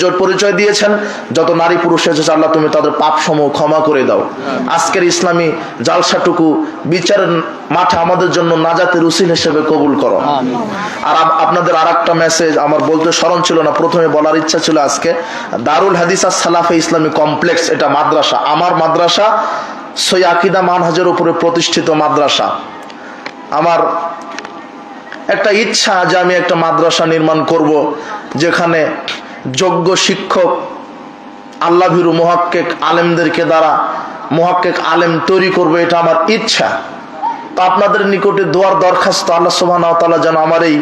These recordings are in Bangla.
জোর পরিচয় দিয়েছেন যত নারী পুরুষ এসেছে আল্লাহ তুমি তাদের পাপ সমূহ ক্ষমা করে দাও। আজকের ইসলামী জালসাটুকু বিচারের মাঠে আমাদের জন্য নাজাতের উসিল হিসেবে কবুল করো। আর আপনাদের আর একটা মেসেজ আমার বলতে স্মরণ ছিল না প্রথমে বলার ইচ্ছা ছিল আজকে। দারুল হাদিস সালাফে ইসলামী কমপ্লেক্স এটা মাদ্রাসা। আমার মাদ্রাসা সই আকিদা মানহাজের উপরে প্রতিষ্ঠিত মাদ্রাসা। আমার একটা ইচ্ছা যে আমি একটা মাদ্রাসা নির্মাণ করব যেখানে যোগ্য শিক্ষক আল্লাহ ভীরু মোহাক্কেক আলেমদেরকে দ্বারা মোহাক্কেক আলেম তৈরি করবে, এটা আমার ইচ্ছা। তো আপনাদের নিকটে দোয়ার দরখাস্ত আল্লাহ সুবাহ যেন আমার এই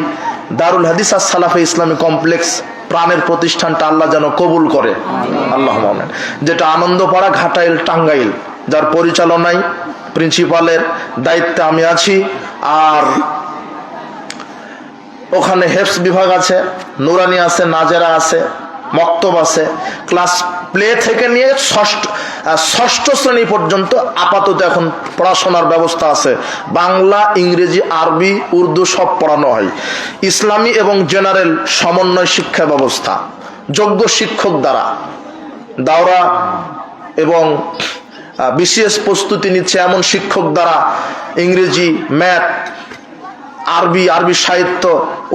দারুল হাদিস আর সালাফে ইসলামী কমপ্লেক্স প্রাণের প্রতিষ্ঠানটা আল্লাহ যেন কবুল করে। আল্লাহ। যেটা আনন্দপাড়া ঘাটাইল টাঙ্গাইল, যার পরিচালনায় প্রিন্সিপালের দায়িত্বে আমি আছি। আর ওখানে হেফস বিভাগ আছে, নুরানি আছে, নাজেরা আছে, মক্তব আছে। ক্লাস প্লে থেকে নিয়ে ষষ্ঠ ষষ্ঠ শ্রেণি পর্যন্ত আপাতত এখন পড়াশোনার ব্যবস্থা আছে। বাংলা, ইংরেজি, আরবি, উর্দু সব পড়ানো হয়। ইসলামী এবং জেনারেল সমন্বয় শিক্ষা ব্যবস্থা, যোগ্য শিক্ষক দ্বারা। দাওরা এবং বিশেষ প্রস্তুতি নিচ্ছে এমন শিক্ষক দ্বারা, ইংরেজি, ম্যাথ আরবি আরবি সাহিত্য,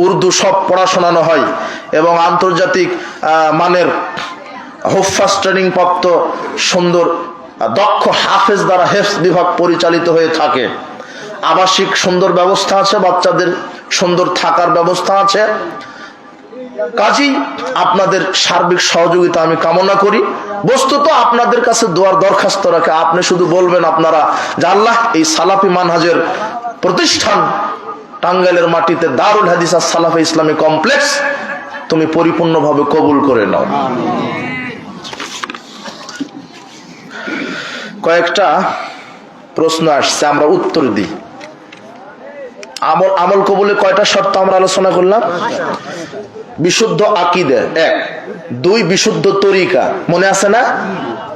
উর্দু সব পড়াশোনানো হয় এবং আন্তর্জাতিক মানের হোফাস ট্রেনিং প্রাপ্ত সুন্দর দক্ষ হাফেজ দ্বারা হেফস বিভাগ পরিচালিত হয়ে থাকে। আবাসিক সুন্দর ব্যবস্থা আছে, বাচ্চাদের সুন্দর থাকার ব্যবস্থা আছে। কাজেই আপনাদের সার্বিক সহযোগিতা আমি কামনা করি। বস্তুত আপনাদের কাছে দোয়ার দরখাস্ত রাখে, আপনি শুধু বলবেন আপনারা যে আল্লাহ এই সালাফি মানহাজের প্রতিষ্ঠান টাঙ্গাইলের মাটিতে দারুল হাদিস আর সালাফে ইসলামী কমপ্লেক্স, তুমি পরিপূর্ণভাবে কবুল করে নাও। কয়েকটা প্রশ্ন আসছে, আমরা উত্তর দিই। আমল আমল কবুলে কয়টা শর্ত আমরা আলোচনা করলাম? বিশুদ্ধ আকিদে, এক। দুই, বিশুদ্ধ তরিকা, মনে আছে না?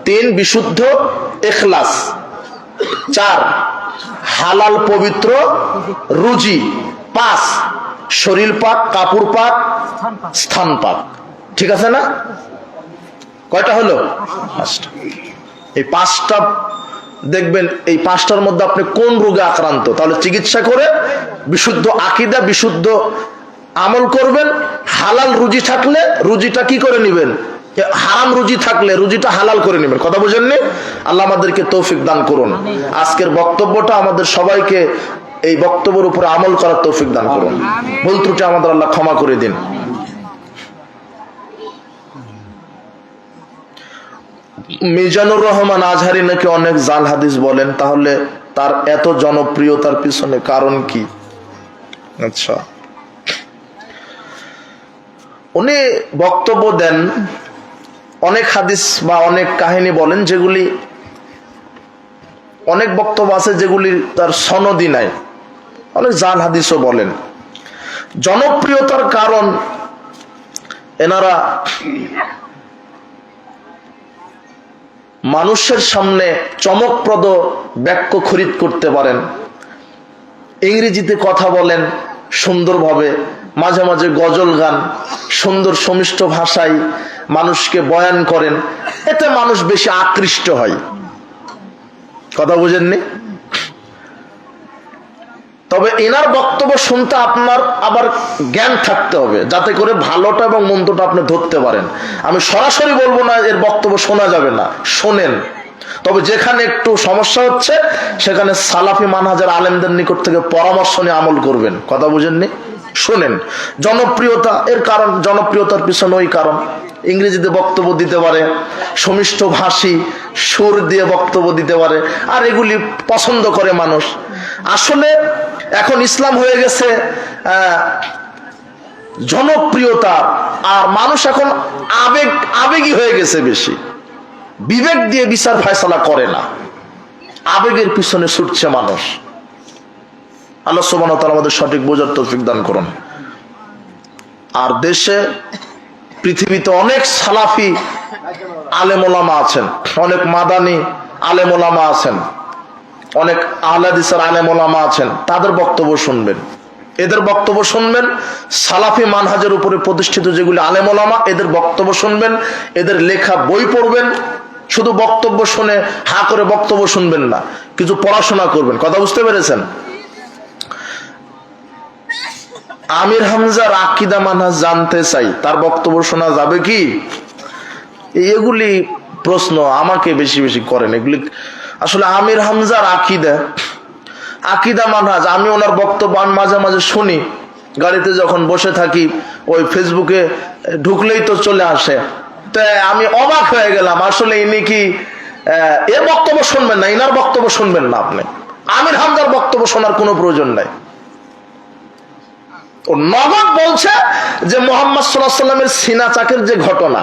তিন, বিশুদ্ধ এখলাস। চার হালাল পবিত্র রুজি পাঁচ শরীর পাক, কাপড় পাক, স্থান পাক। ঠিক আছে না? কয়টা হলো? এই পাঁচটা, দেখবেন এই পাঁচটার মধ্যে আপনি কোন রোগে আক্রান্ত? তাহলে চিকিৎসা করে বিশুদ্ধ আকিদা, বিশুদ্ধ আমল করবেন। হালাল রুজি থাকলে রুজিটা কি করে নেবেন? হারাম রুজি থাকলে রুজিটা হালাল করে নেবেন। কথা বুঝেননি? আল্লাহ আমাদেরকে তৌফিক দান করুন। আজকের বক্তব্যটা আমাদের সবাইকে এই বক্তব্যের উপরে আমল করার তৌফিক দান করুন। ভুল ত্রুটি আমাদের আল্লাহ ক্ষমা করে দিন। মিজানুর রহমান আজহারি নাকি অনেক জাল হাদিস বলেন তাহলে তার এত জনপ্রিয়তার পিছনে কারণ কি? আচ্ছা। উনি বক্তব্য দেন অনেক হাদিস বা অনেক কাহিনী বলেন যেগুলি, অনেক বক্তব্য আছে যেগুলি তার সনদি নাই। অনেক জাল হাদিসও বলেন। জনপ্রিয়তার কারণ এনারা মানুষের সামনে চমকপ্রদ বাক্য খরিদ করতে পারেন। ইংরেজিতে কথা বলেন সুন্দরভাবে, মাঝে মাঝে গজল গান, সুন্দর, সমিষ্ট ভাষায় মানুষকে বয়ান করেন, এতে মানুষ বেশি আকৃষ্ট হয়। কথা বুঝেননি? তবে এনার বক্তব্য শুনতে আপনার আবার জ্ঞান থাকতে হবে, যাতে করে ভালোটা এবং মন্দটা আপনি ধরতে পারেন। আমি সরাসরি বলব না, এর বক্তব্য শোনা যাবে না, শোনেন। তবে যেখানে একটু সমস্যা হচ্ছে, সেখানে সালাফি মানহাজার আলেমদের নিকট থেকে পরামর্শ নিয়ে আমল করবেন। কথা বুঝেননি? শোনেন, জনপ্রিয়তা এর কারণ, জনপ্রিয়তার পিছনে ওই কারণ। ইংরেজিতে বক্তব্য দিতে পারে, সমিষ্ট ভাষী সুর দিয়ে বক্তব্য দিতে পারে, আর এগুলি পছন্দ করে মানুষ। আসলে এখন ইসলাম হয়ে গেছে জনপ্রিয়তা, আর মানুষ এখন আবেগ, আবেগী হয়ে গেছে বেশি। বিবেক দিয়ে বিচার ফয়সলা করে না। আবেগের পিছনে ছুটছে মানুষ। আল্লাহ সুবান আমাদের সঠিক বোঝার তৌফিক দান করুন। আর দেশে, পৃথিবীতে অনেক সালাফি আলেমোলামা আছেন, অনেক মাদানি আলেমোলামা আছেন, অনেক আহলাদিসের আলেমোলামা আছেন, তাদের বক্তব্য শুনবেন। এদের বক্তব্য শুনবেন, সালাফি মানহাজের উপরে প্রতিষ্ঠিত যেগুলি আলেমলামা, এদের বক্তব্য শুনবেন, এদের লেখা বই পড়বেন, শুধু বক্তব্য শুনে হা করে বক্তব্য শুনবেন না, কিছু পড়াশোনা করবেন। কথা বুঝতে পেরেছেন? আমির হামজার আকিদা মানহাজ জানতে চাই। তার বক্তব্য শোনা যাবে কি? এগুলি প্রশ্ন আমাকে বেশি বেশি করেন। এগুলি আসলে আমির হামজার আকিদা আকিদা মানহাজ, আমি ওনার বক্তব্য আমি মাঝে মাঝে শুনি। গাড়িতে যখন বসে থাকি, ওই ফেসবুকে ঢুকলেই তো চলে আসে। তো আমি অবাক হয়ে গেলাম, আসলে ইনি কি এর বক্তব্য শুনবেন না? ইনার বক্তব্য শুনবেন না আপনি। আমির হামজার বক্তব্য শোনার কোনো প্রয়োজন নাই। নগদ বলছে যে মোহাম্মদ সাল্লাহ সাল্লামের সিনা চাকের যে ঘটনা,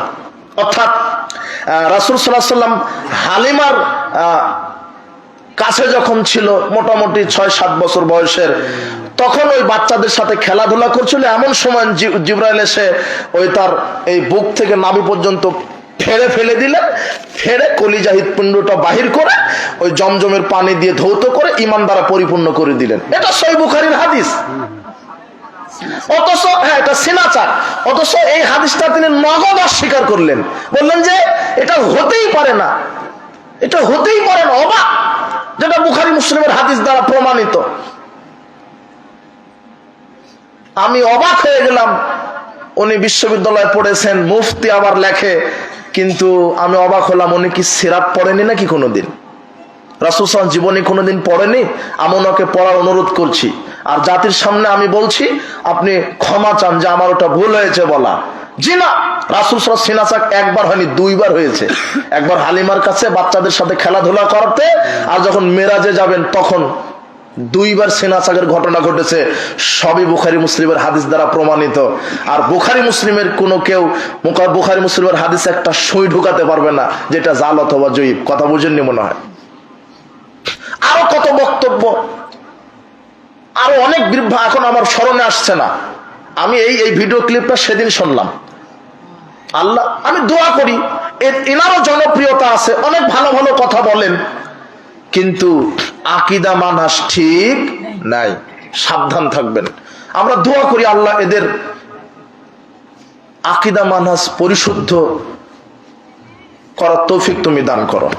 অর্থাৎ রাসুল সাল্লাহ সাল্লাম হালিমার কাছে যখন ছিল মোটামুটি ছয় সাত বছর বয়সের, তখন ওই বাচ্চাদের সাথে খেলাধুলা করছিল। এমন সময় জিব্রাইল এসে ওই তার এই বুক থেকে নাভি পর্যন্ত ফেড়ে ফেলে দিলেন ফেড়ে কলিজা হৃৎপিণ্ডটা বাহির করে ওই জমজমের পানি দিয়ে ধৌত করে ইমান দ্বারা পরিপূর্ণ করে দিলেন। এটা সই বুখারির হাদিস। অথচ হ্যাঁ এটা সিনাচার। অথচ এই হাদিসটা তিনি নগদ অস্বীকার করলেন। বললেন যে, এটা হতেই পারে না। এটা হতেই পারে না, অবাক। যেটা বুখারি মুসলিমের হাদিস দ্বারা প্রমাণিত। আমি অবাক হয়ে গেলাম। উনি বিশ্ববিদ্যালয়ে পড়েছেন, মুফতি আবার লেখে, কিন্তু আমি অবাক হলাম, উনি কি সিরাত পড়েনি নাকি কোনোদিন? সাল্লাম জীবনে কোনোদিন পড়েনি? আমি ওনাকে পড়ার অনুরোধ করছি। আর জাতির সামনে আমি বলছি, আপনি ক্ষমা চান যে আমার ওটা ভুল হয়েছে বলা। জি না, রাসুল সাল সিনাচাক একবার হয়নি, দুইবার হয়েছে। একবার হালিমার কাছে বাচ্চাদের সাথে খেলাধুলা করতে আর যখন মেরাজে যাবেন তখন দুইবার সেনাচাকের ঘটনা ঘটেছে, সবই বুখারি মুসলিমের হাদিস দ্বারা প্রমাণিত। আর বুখারি মুসলিমের কোনো কেউ বুখারি মুসলিমের হাদিস একটা সই ঢুকাতে পারবে না, যেটা জাল অথবা জয়ীব। কথা বুঝেননি মনে হয়? আরও কত বক্তব্য আরও অনেক বিভ্রা এখন আমার স্মরণে আসছে না। আমি এই এই ভিডিও ক্লিপটা সেদিন শুনলাম। আল্লাহ, আমি দোয়া করি। এনারও জনপ্রিয়তা আছে, অনেক ভালো ভালো কথা বলেন। কিন্তু আকিদা মানাস ঠিক নাই। সাবধান থাকবেন। আমরা দোয়া করি আল্লাহ এদের আকিদা মানহাস পরিশুদ্ধ করার তৌফিক তুমি দান করো।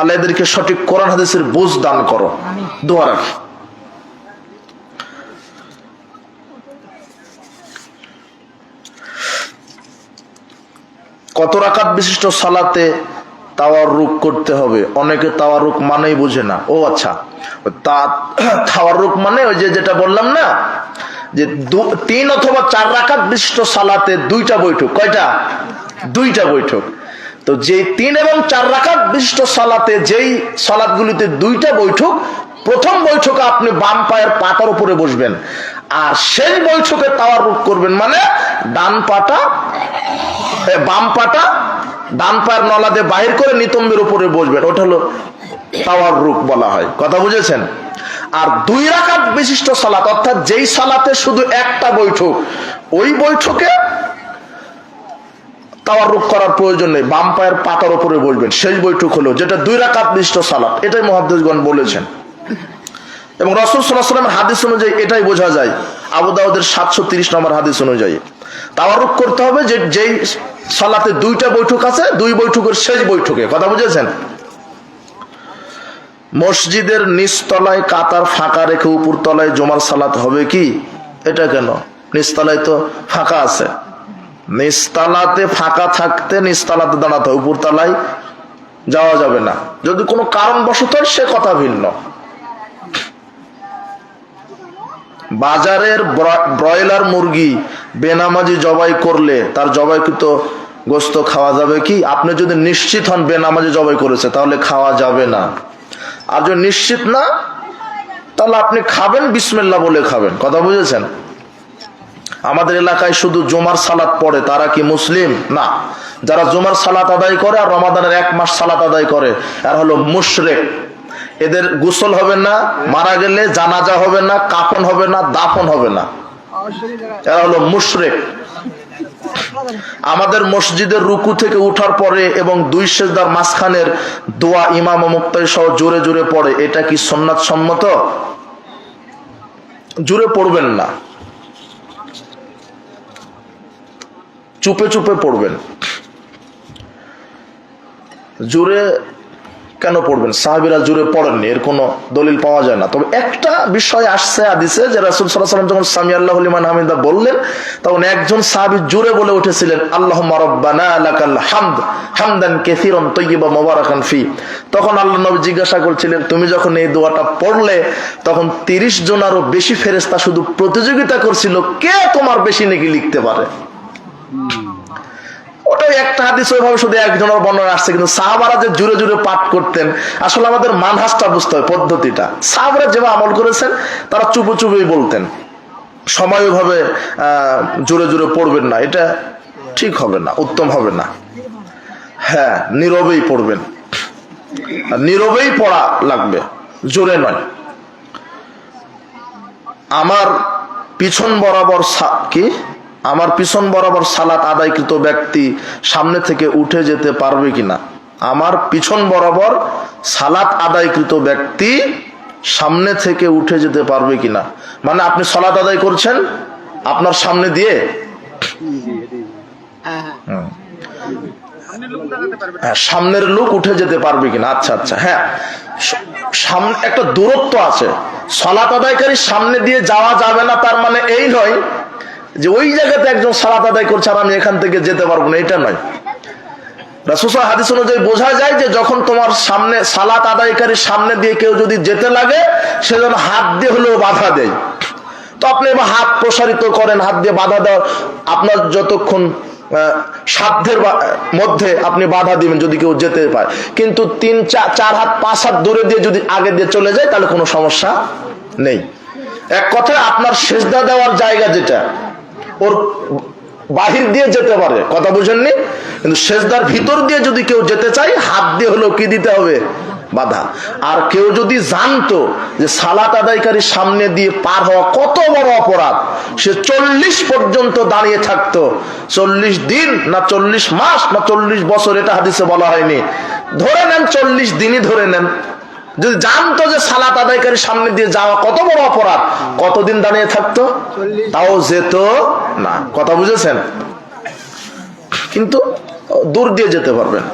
আল্লাহ এদেরকে সঠিক কোরআন হাদিসের বোঝ দান করো। দোয়া রাখি। কত রাকাত বিশিষ্ট সালাতে তাওয়ার রুক করতে হবে? অনেকে তাওয়ার রুক মানেই বুঝে না। ও আচ্ছা তা তাওয়ার রুক মানে ওই যে যেটা বললাম না যে তিন অথবা চার রাকাত বিশিষ্ট সালাতে দুইটা বৈঠক। কয়টা? দুইটা বৈঠক। তো যে তিন এবং চার রাকাত বিশিষ্ট সালাতে যেই সালাদগুলিতে দুইটা বৈঠক, প্রথম বৈঠকে আপনি বাম পায়ের পাতার উপরে বসবেন, আর শেষ বৈঠকে তাওয়ার করবেন মানে ডান পাটা বাম পাটা, ডান পায়ের নলাদে বাহির করে নিতম্বের উপরে বসবেন, ওটা হলো তাওয়ার রুক বলা হয়, কথা বুঝেছেন? আর দুই রাকাত বিশিষ্ট সালাত, অর্থাৎ যেই সালাতে শুধু একটা বৈঠক, ওই বৈঠকে তাওয়ার রুক করার প্রয়োজন নেই। বাম পায়ের পাতার উপরে বসবেন শেষ বৈঠক হলো, যেটা দুই রাকাত বিশিষ্ট সালাত। এটাই মহাদ্দেশগণ বলেছেন। এবং রসুল সাল্লাহামের হাদিস অনুযায়ী এটাই বোঝা যায়। আবু দাউদের সাতশো তিরিশ নম্বর হাদিস অনুযায়ী। তাওয়ারুক করতে হবে যে, যেই সালাতে দুইটা বৈঠক আছে, দুই বৈঠকের শেষ বৈঠকে। কথা বুঝেছেন? মসজিদের নিচতলায় কাতার ফাঁকা রেখে উপর তলায় জমার সালাত হবে কি? এটা কেন? নিচতলায় তো ফাঁকা আছে। নিচতলাতে ফাঁকা থাকতে নিচতলাতে দাঁড়াতে উপর তলায় যাওয়া যাবে না। যদি কোনো কারণবশত সে কথা ভিন্ন। বাজারের ব্রয়লার মুরগি বেনামাজি জবাই করলে তার জবাইকৃত গোস্ত খাওয়া যাবে কি? আপনি যদি নিশ্চিত হন বেনামাজি জবাই করেছে, তাহলে খাওয়া যাবে না। আর যদি নিশ্চিত না, তাহলে আপনি খাবেন বিসমিল্লা বলে খাবেন। কথা বুঝেছেন? আমাদের এলাকায় শুধু জুমার সালাত পড়ে, তারা কি মুসলিম? না। যারা জুমার সালাত আদায় করে আর রমাদানের এক মাস সালাত আদায় করে আর হলো মুশরেক। এদের গোসল হবে না, মারা গেলে জানাজা হবে না, কাফন হবে না, দাফন হবে না। এরা হলো মুশরেক। আমাদের মসজিদের রুকু থেকে উঠার পরে এবং দুই সেজদার মাঝখানের দোয়া ইমাম ও মুক্তাই সহ জোরে জোরে পড়ে, এটা কি সন্ন্যাত সম্মত? জোরে পড়বেন না। চুপে চুপে পড়বেন। জোরে কেন পড়বেন? সাহাবিরা জুড়ে পড়েননি, এর কোনো দলিল পাওয়া যায় না। তবে একটা বিষয় আসছে আদিসে যে রাসুল সাল্লাম যখন সামি আল্লাহ লিমান হামিদা বললেন, তখন একজন সাহাবি জুড়ে বলে উঠেছিলেন আল্লাহ হামদ, হামদান কেসিরন তৈয়বা মোবারকান ফি। তখন আল্লাহ নবী জিজ্ঞাসা করছিলেন, তুমি যখন এই দোয়াটা পড়লে, তখন তিরিশ জন আরও বেশি ফেরেস্তা শুধু প্রতিযোগিতা করছিল, কে তোমার বেশি নাকি লিখতে পারে? ওটাই একটা হাদিস, ওইভাবে শুধু একজনের বর্ণনা আসছে, কিন্তু সাহাবারা যে জুড়ে জুড়ে পাঠ করতেন, আসলে আমাদের মানহাসটা বুঝতে হয় পদ্ধতিটা। সাহাবারা যেভাবে আমল করেছেন, তারা চুপে চুপেই বলতেন। সময় ওইভাবে জুড়ে জুড়ে পড়বেন না, এটা ঠিক হবে না, উত্তম হবে না। হ্যাঁ নীরবেই পড়বেন। নীরবেই পড়া লাগবে, জোরে নয়। আমার পিছন বরাবর কি? আমার পিছন বরাবর সালাত আদায়কৃত ব্যক্তি সামনে থেকে উঠে যেতে পারবে কিনা? আমার পিছন বরাবর সালাত আদায়কৃত ব্যক্তি সামনে থেকে উঠে যেতে পারবে কিনা? মানে আপনি সালাত আদায় করছেন আপনার সামনে দিয়ে? হ্যাঁ, সামনের লোক উঠে যেতে পারবে কিনা? আচ্ছা আচ্ছা হ্যাঁ। সামনে একটা দূরত্ব আছে। সলাত আদায়কারী সামনে দিয়ে যাওয়া যাবে না তার মানে এই নয় যে ওই জায়গাতে একজন সালাত আদায় করছে আর আমি এখান থেকে যেতে পারব না, এটা নয়। রাসুসা হাদিস অনুযায়ী বোঝা যায় যে যখন তোমার সামনে সালাত আদায়কারীর সামনে দিয়ে কেউ যদি যেতে লাগে, সে যেন হাত দিয়ে হলেও বাধা দেয়। তো আপনি এবার হাত প্রসারিত করেন, হাত দিয়ে বাধা দেওয়ার আপনার যতক্ষণ সাধ্যের মধ্যে আপনি বাধা দিবেন যদি কেউ যেতে পায়। কিন্তু তিন চার হাত, পাঁচ হাত দূরে দিয়ে যদি আগে দিয়ে চলে যায়, তাহলে কোনো সমস্যা নেই। এক কথায় আপনার সেজদা দেওয়ার জায়গা যেটা ওর বাহির দিয়ে যেতে পারে। কথা বুঝেননি? কিন্তু সেজদার ভিতর দিয়ে যদি কেউ যেতে চায়, হাত দিয়ে হলেও কি দিতে হবে? বাধা। আর কেউ যদি জানতো যে সালাত আদায়কারীর সামনে দিয়ে পার হওয়া কত বড় অপরাধ, সে চল্লিশ পর্যন্ত দাঁড়িয়ে থাকতো। চল্লিশ দিন না চল্লিশ মাস না চল্লিশ বছর এটা হাদিসে বলা হয়নি। ধরে নেন চল্লিশ দিনই ধরে নেন। যদি জানতো যে সালাত আদায়কারীর সামনে দিয়ে যাওয়া কত বড় অপরাধ, কতদিন দাঁড়িয়ে থাকতো? তাও যেত না, কথা বুঝেছেন? কিন্তু দূর দিয়ে যেতে পারবেন।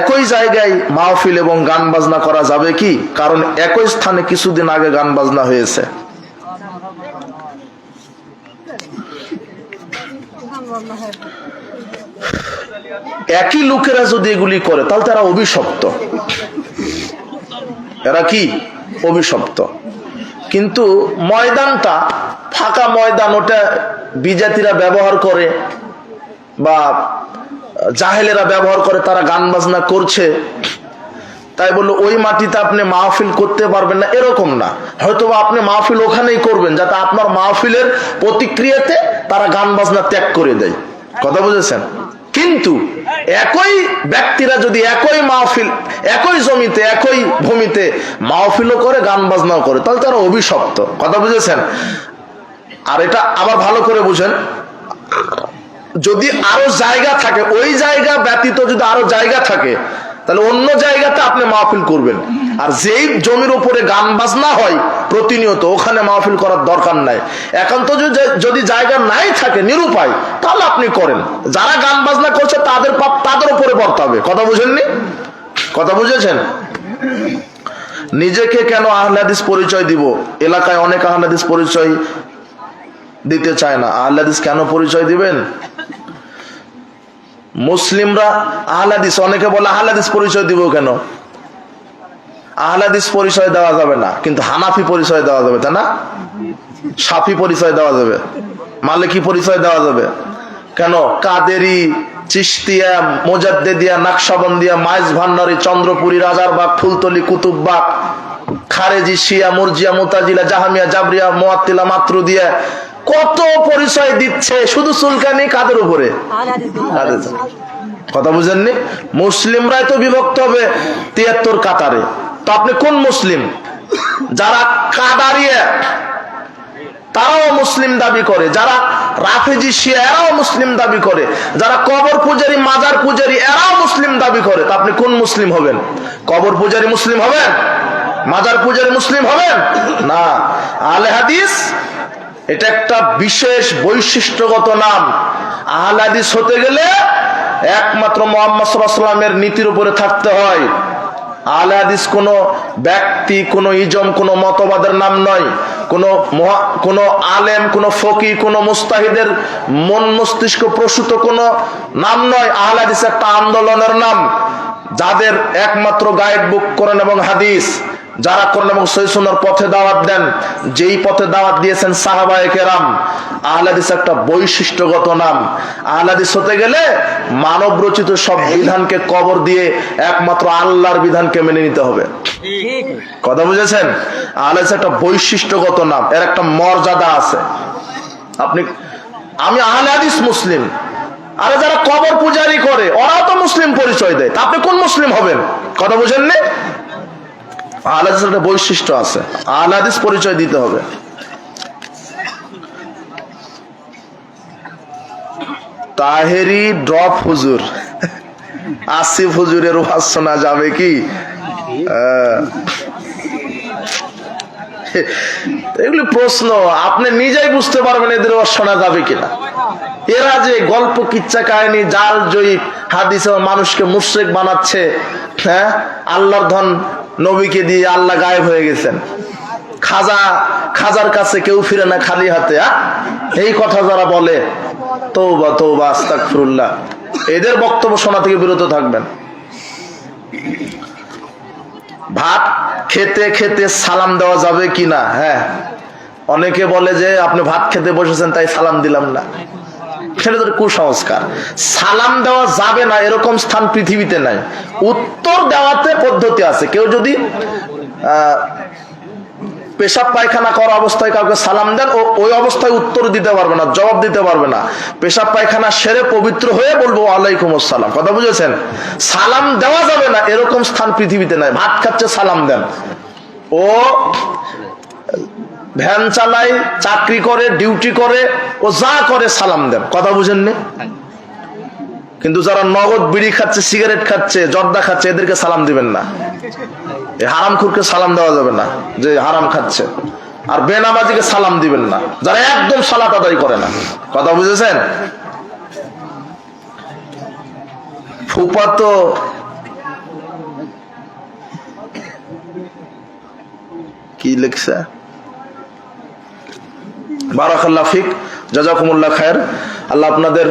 একই জায়গায় মাহফিল এবং গান বাজনা করা যাবে কি? কারণ একই স্থানে কিছুদিন আগে গান বাজনা হয়েছে। একই লোকেরা যদি এগুলি করে, তাহলে তারা অভিশপ্ত। এরা কি? অভিশপ্ত। কিন্তু ময়দানটা, ফাঁকা ময়দান, ওটা বিজাতিরা ব্যবহার করে বা জাহেলেরা ব্যবহার করে, তারা গান বাজনা করছে। তাই বলল, ওই মাটিতে আপনি মাহফিল করতে পারবেন না। এরকম না। হয়তো আপনি মাহফিল ওখানেই করবেন, যাতে আপনার মাহফিলের প্রতিক্রিয়াতে তারা গান বাজনা ত্যাগ করে দেয়। কথা বুঝেছেন? কিন্তু একই ব্যক্তিরা যদি একই মাহফিল, একই জমিতে, একই ভূমিতে মাহফিলও করে গান বাজনাও করে, তাহলে তারা অভিশপ্ত। কথা বুঝেছেন? আর এটা আবার ভালো করে বুঝেন। যদি আরও জায়গা থাকে, ওই জায়গা ব্যতীত যদি আরও জায়গা থাকে, তাহলে অন্য জায়গাতে আপনি মাহফিল করবেন। আর যেই জমির উপরে গান বাজনা হয় প্রতিনিয়ত ওখানে মাহফিল করার দরকার নাই। একান্ত যদি- জায়গা নাই থাকে নিরুপায়, তাহলে আপনি করেন। যারা গান বাজনা করছে, তাদের পাপ, তাদের উপরে পড়তে হবে। কথা বুঝেননি? কথা বুঝেছেন? নিজেকে কেন আহলাদিস পরিচয় দিব? এলাকায় অনেক আহলাদিস পরিচয় দিতে চায় না। আহলাদিস কেন পরিচয় দিবেন? মুসলিমরা আহলাদিস, অনেকে বলে আহলাদিস পরিচয় দিব কেন? আহলাদিস পরিচয় দেওয়া যাবে না, কিন্তু হানাফি পরিচয় দেওয়া যাবে, তাই না? সাফি পরিচয় দেওয়া যাবে, মালিকি পরিচয় দেওয়া যাবে। কেন? কাদেরি চিস্তিয়া মোজাদ্দেদিয়া, নাকশাবন্দিয়া, মাইজ ভান্ডারি চন্দ্রপুরী, রাজারবাগ, ফুলতলি, কুতুববাগ, খারেজি, শিয়া, মুরজিয়া, মুতাজিলা, জাহামিয়া, জাবরিয়া, মোয়াত্তিলা, মাতরুদিয়া কত পরিচয় দিচ্ছে শুধু কাদের কাদের উপরে? কথা বুঝেননি? মুসলিমরাই তো বিভক্ত হবে, তিয়াত্তর কাতারে। তো আপনি কোন মুসলিম? যারা কাদারিয়া তারাও মুসলিম দাবি করে। যারা রাফেজি শিয়া, এরাও মুসলিম দাবি করে। যারা কবর পূজারী, মাজার পূজারী, এরাও মুসলিম দাবি করে। তা আপনি কোন মুসলিম হবেন? কবর পূজারী মুসলিম হবেন? মাজার পূজারী মুসলিম হবেন? না। আলে হাদিস, এটা একটা বিশেষ বৈশিষ্ট্যগত নাম। আহলে হাদিস হতে গেলে একমাত্র মোহাম্মদ সাল্লামের নীতির উপরে থাকতে হয়। আহলে হাদিস কোনো ব্যক্তি, কোনো ইজম, কোনো মতবাদের নাম নয়। কোনো কোনো আলেম, কোনো ফকি কোনো মুস্তাহিদের মন মস্তিষ্ক প্রসূত কোনো নাম নয়। আহলে হাদিস একটা আন্দোলনের নাম। যাদের একমাত্র গাইড বুক করেন এবং হাদিস। যারা করেন এবং সৈসুনার পথে দাওয়াত দেন যেই পথে দাওয়াত দিয়েছেন সাহাবায়ে কেরাম আহলাদিস একটা বৈশিষ্ট্যগত নাম। আহলাদিস হতে গেলে মানব রচিত সব বিধানকে কবর দিয়ে একমাত্র আল্লাহর বিধানকে মেনে নিতে হবে। কথা বুঝেছেন? আহলাদিস একটা বৈশিষ্ট্যগত নাম এর একটা মর্যাদা আছে। আপনি আমি আহলাদিস মুসলিম। আরে যারা কবর পূজারি করে ওরাও তো মুসলিম পরিচয় দেয়। আপনি কোন মুসলিম হবেন? কথা বুঝেননি? আহলাদিস একটা বৈশিষ্ট্য আছে। আহলাদিস পরিচয় দিতে হবে। তাহেরি ড্রপ হুজুর। আসিফ হুজুরের ওয়াজ যাবে কি? এগুলি প্রশ্ন, আপনি নিজেই বুঝতে পারবেন এদের ওয়াজ শোনা যাবে কিনা। এরা যে গল্প, কিচ্ছা, কাহিনী, জাল, জয়ীব, হাদিস, মানুষকে মুশ্রেক বানাচ্ছে হ্যাঁ? আল্লাহর ধন নবীকে দিয়ে আল্লাহ গায়েব হয়ে গেছেন। খাজা, খাজার কাছে কেউ ফিরে না খালি হাতে? এই কথা যারা বলে, তৌবা তৌবা, আস্তাগফিরুল্লাহ। এদের বক্তব্য শোনা থেকে বিরত থাকবেন। ভাত খেতে খেতে সালাম দেওয়া যাবে কি না হ্যাঁ। অনেকে বলে যে, আপনি ভাত খেতে বসেছেন, তাই সালাম দিলাম না। সেটা তো কুসংস্কার। সালাম দেওয়া যাবে না, এরকম স্থান পৃথিবীতে নাই। উত্তর দেওয়াতে পদ্ধতি আছে। কেউ যদি পেশাব পায়খানা করা অবস্থায় কাউকে সালাম দেন, ও ওই অবস্থায় উত্তর দিতে পারবে না, জবাব দিতে পারবে না। পেশাব পায়খানা সেরে পবিত্র হয়ে বলব আলাইকুম আসসালাম। কথা বুঝেছেন? সালাম দেওয়া যাবে না, এরকম স্থান পৃথিবীতে নাই। ভাত খাচ্ছে, সালাম দেন। ও ভ্যান চালায়, চাকরি করে, ডিউটি করে, ও যা করে সালাম দেন। কথা বুঝেননি? কিন্তু যারা নগদ বিড়ি খাচ্ছে, সিগারেট খাচ্ছে, জর্দা খাচ্ছে, এদেরকে সালাম দিবেন না। হারাম খুরকে সালাম দেওয়া যাবে না, যে হারাম খাচ্ছে। আর বেনামাজিকে সালাম দিবেন না, যারা একদম সালাত আদায় করে না। কথা বুঝেছেন? ফুপা তো কি লিখছে? বারাকাল্লাহ ফিক, জাজাকুমুল্লাহ খায়ের। আল্লাহ আপনাদের,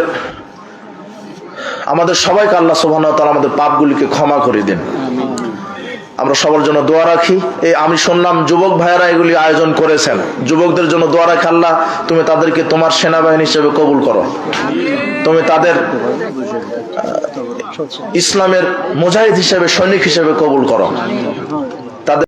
আমাদের সবাইকে আল্লাহ ওয়া তাআলা আমাদের পাপগুলিকে ক্ষমা করে দিন। আমরা সবার জন্য দোয়া রাখি। এই আমি শুনলাম যুবক ভাইয়েরা এগুলি আয়োজন করেছেন। যুবকদের জন্য দোয়া রাখি আল্লাহ, তুমি তাদেরকে তোমার সেনাবাহিনী হিসেবে কবুল করো। তুমি তাদের ইসলামের মুজাহিদ হিসেবে, সৈনিক হিসেবে কবুল করো।